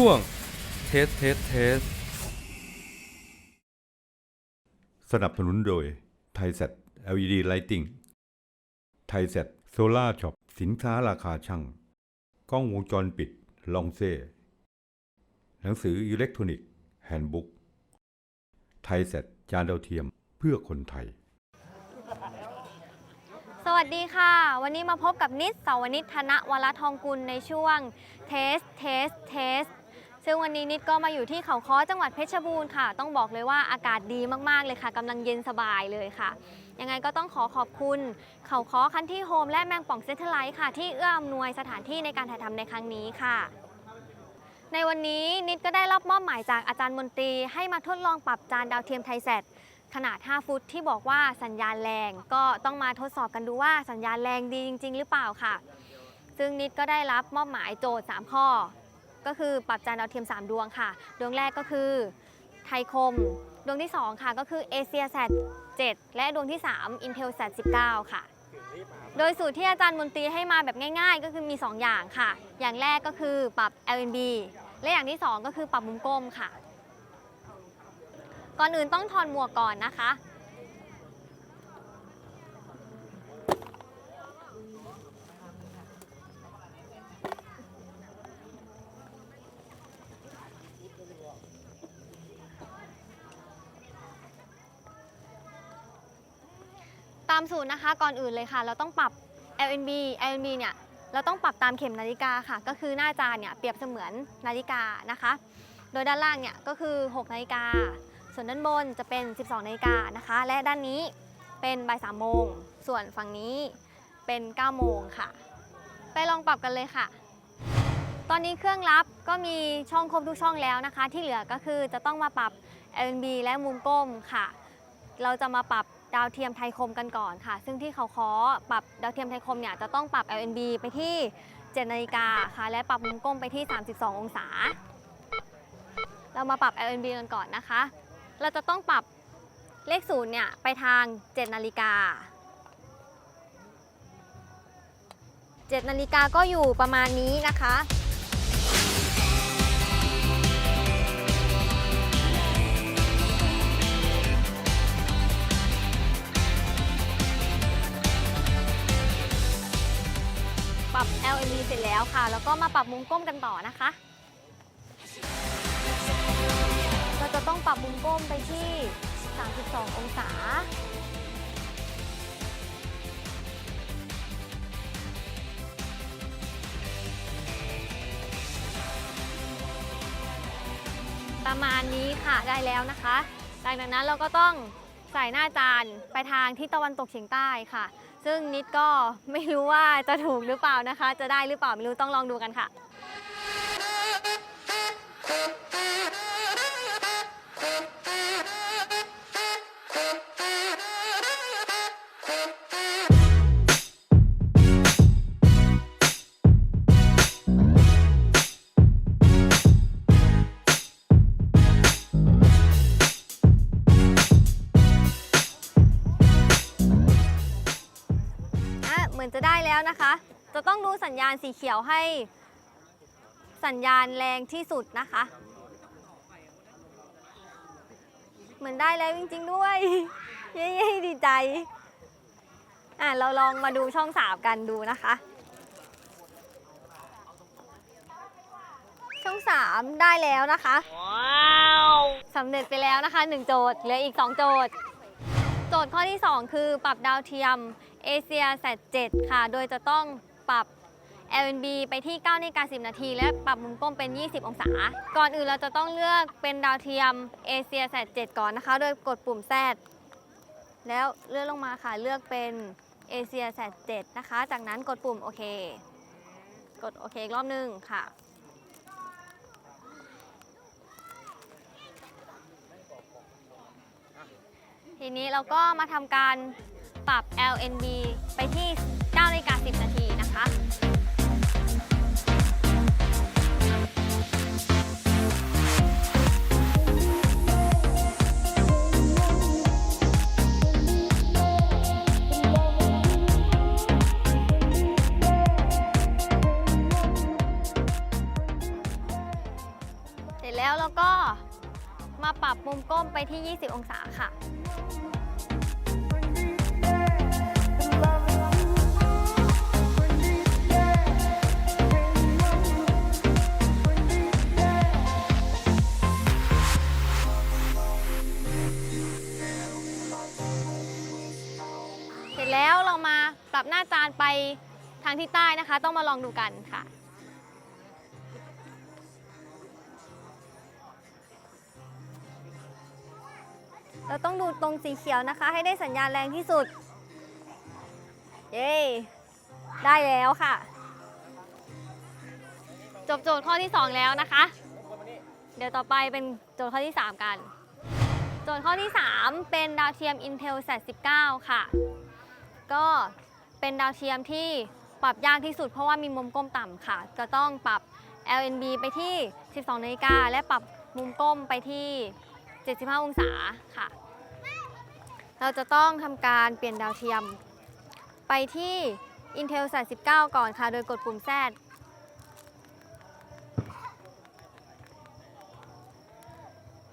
ช่วงเทสเทสเทสสนับสนุนโดยไทยเซ็ต LED Lighting ไทยเซ็ตโซล่าช็อปสินค้าราคาช่างกล้องวงจรปิดลองเซ่หนังสืออิเล็กทรอนิกส์แฮนด์บุ๊กไทยเซ็ตจานดาวเทียมเพื่อคนไทย สวัสดีค่ะ วันนี้มาพบกับนิดสาวนิดธนวรทองกุลในช่วงเทสเทสเทส ซึ่งวันนี้นิดก็มาอยู่ที่เขาค้อจังหวัดเพชรบูรณ์ค่ะ ต้องบอกเลยว่าอากาศดีมากๆเลยค่ะกำลังเย็นสบายเลยค่ะ ยังไงก็ต้องขอขอบคุณ เขาค้อคันที่โฮมและแมงป่องเซทไลท์ค่ะ ที่เอื้ออำนวยสถานที่ในการถ่ายทำในครั้งนี้ค่ะในวันนี้นิดก็ได้รับมอบหมายจากอาจารย์มนตรี ให้มาทดลองปรับจานดาวเทียมไทยแซดขนาด 5 ฟุตที่บอกว่าสัญญาณแรง ก็ต้องมาทดสอบกันดูว่าสัญญาณแรงดีจริง ๆ หรือเปล่าค่ะ ซึ่งนิดก็ได้รับมอบหมายโจทย์ 3 ข้อ ก็คือปรับจานดาวเทียม 3 ดวงค่ะ ดวงแรกก็คือไทยคม ดวงที่ 2 ค่ะ ก็คือเอเชียแซด7และดวงที่ 3 Intel Z 19 ค่ะ โดยสูตรที่อาจารย์มนตรีให้มาแบบง่าย ๆ ก็คือมี 2 อย่างค่ะ อย่างแรกก็คือปรับ LNB และอย่างที่ 2 ก็คือปรับมุมก้มค่ะ ก่อนอื่นต้องถอดหมวกก่อนนะคะามสูตรนะคะก่อนอื่นเลยค่ะ เราต้องปรับ LNB LNB เนี่ยเราต้องปรับตามเข็มนาฬิกาค่ะ ก็คือหน้าจานเนี่ยเปรียบเสมือนนาฬิกานะคะ โดยด้านล่างเนี่ยก็คือ 6 นาฬิกา ส่วนด้านบนจะเป็น 12 นาฬิกานะคะ และด้านนี้เป็นบ่าย3โมง ส่วนฝั่งนี้เป็น 9 โมงค่ะ ไปลองปรับกันเลยค่ะ ตอนนี้เครื่องรับก็มีช่องครบทุกช่องแล้วนะคะ ที่เหลือก็คือจะต้องมาปรับ LNB และมุมก้มค่ะ เราจะมาปรับ ดาวเทียมไทยคมกันก่อนค่ะ ซึ่งที่เขาขอปรับดาวเทียมไทยคมเนี่ยจะต้องปรับ LNB ไปที่7นาฬิกาค่ะ และปรับมุมก้มไปที่ 32 องศา เรามาปรับ LNB กันก่อนนะคะ เราจะต้องปรับเลขศูนย์เนี่ยไปทาง 7 นาฬิกา 7 นาฬิกาก็อยู่ประมาณนี้นะคะ ปรับ LED เสร็จแล้วค่ะ แล้วก็มาปรับมุมก้มกันต่อนะคะ เราจะต้องปรับมุมก้มไปที่ 32 องศา ประมาณนี้ค่ะได้แล้วนะคะหลังจากนั้นเราก็ต้องใส่หน้าจานไปทางที่ตะวันตกเฉียงใต้ค่ะ ซึ่งนิดก็ไม่รู้ว่าจะถูกหรือเปล่านะคะ จะได้หรือเปล่าไม่รู้ต้องลองดูกันค่ะ แล้วนะคะ จะต้องดูสัญญาณสีเขียวให้สัญญาณแรงที่สุดนะคะ เหมือนได้แล้วจริง ๆ ด้วย เย้ๆดีใจ อะ เราลองมาดูช่องสามกันดูนะคะ ช่องสามได้แล้วนะคะ ว้าวสำเร็จไปแล้วนะคะหนึ่งโจทย์เหลืออีกสองโจทย์ โจทย์ข้อที่ 2 คือปรับดาวเทียม เอเชียแซ7ค่ะ โดยจะต้องปรับ LNB ไปที่9นาฬิกา10 นาที และปรับมุมกล้มเป็น 20 องศา ก่อนอื่นเราจะต้องเลือกเป็นดาวเทียมเอเชียแซ7ก่อนนะคะ โดยกดปุ่ม Z แล้วเลื่อนลงมาค่ะ เลือกเป็นเอเชียแซ7นะคะ จากนั้นกดปุ่มโอเค กดโอเคอีกรอบหนึงค่ะทีนี้เราก็มาทำการ ปรับ LNB ไปที่9นาฬิกา10 นาทีนะคะร็จแล้วเราก็มาปรับมุมก้มไปที่ 20 องศาค่ะ รับหน้าจานไปทางที่ใต้นะคะ ต้องมาลองดูกันค่ะเราต้องดูตรงสีเขียวนะคะ ให้ได้สัญญาณแรงที่สุด เย้ ได้แล้วค่ะ จบโจทย์ข้อที่ 2 แล้วนะคะ เดี๋ยวต่อไปเป็นโจทย์ข้อที่ 3 กัน โจทย์ข้อที่ 3 เป็นดาวเทียม Intel Z 19 ค่ะ ก็ เป็นดาวเทียมที่ปรับยากที่สุดเพราะว่ามีมุมก้มต่ำค่ะ จะต้องปรับ LNB ไปที่ 12นาฬิกาและปรับมุมก้มไปที่ 75 องศาค่ะ เราจะต้องทำการเปลี่ยนดาวเทียม ไปที่ Intel Z 19 ก่อนค่ะ โดยกดปุ่ม Z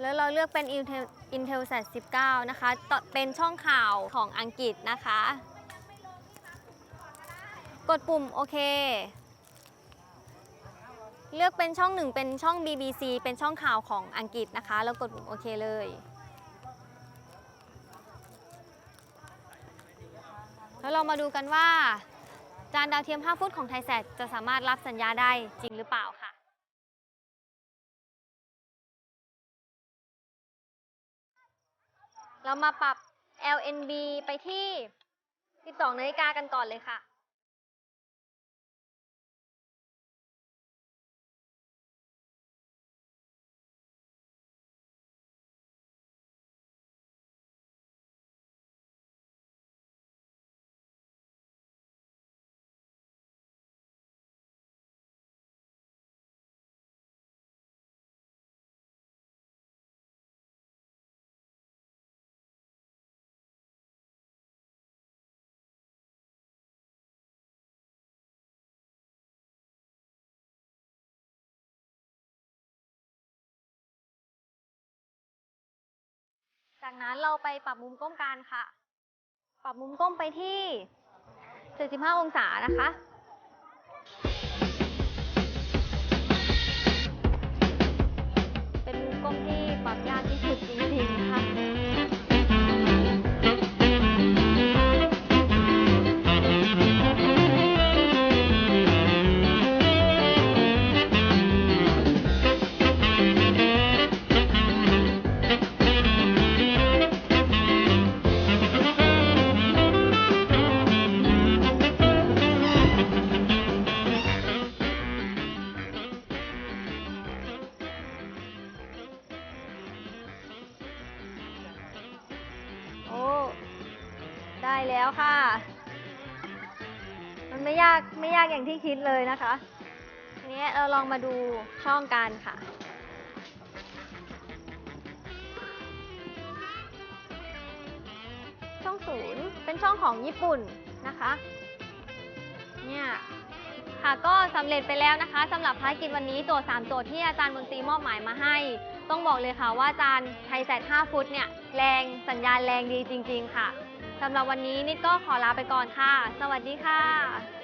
แล้วเราเลือกเป็น Intel Intel Z 19 นะคะ เป็นช่องข่าวของอังกฤษนะคะ กดปุ่มโอเค เลือกเป็นช่องหนึ่งเป็นช่อง BBC เป็นช่องข่าวของอังกฤษนะคะ แล้วกดปุ่มโอเคเลย แล้วเรามาดูกันว่า จานดาวเทียม 5 ฟุตของไทยแซดจะสามารถรับสัญญาได้จริงหรือเปล่าค่ะเรามาปรับ LNB ไปที่ 12นาฬิกากันก่อนเลยค่ะ จากนั้นเราไปปรับมุมก้มกันค่ะ ปรับมุมก้มไปที่ 75 องศานะคะเป็นมุมก้มที่ปรับยากที่สุดจริงๆค่ะ มันไม่ยากไม่ยากอย่างที่คิดเลยนะคะทีนี้เราลองมาดูช่องกันค่ะ ช่องศูนย์เป็นช่องของญี่ปุ่นนะคะ เนี่ยค่ะก็สำเร็จไปแล้วนะคะสำหรับภารกิจวันนี้โจทย์ 3 โจทย์ที่อาจารย์มนตรีมอบหมายมาให้ ต้องบอกเลยค่ะว่าอาจารย์ไทยแซด5ฟุตเนี่ยแรงสัญญาณแรงดีจริง ๆ ค่ะ สำหรับวันนี้นิดก็ขอลาไปก่อนค่ะ สวัสดีค่ะ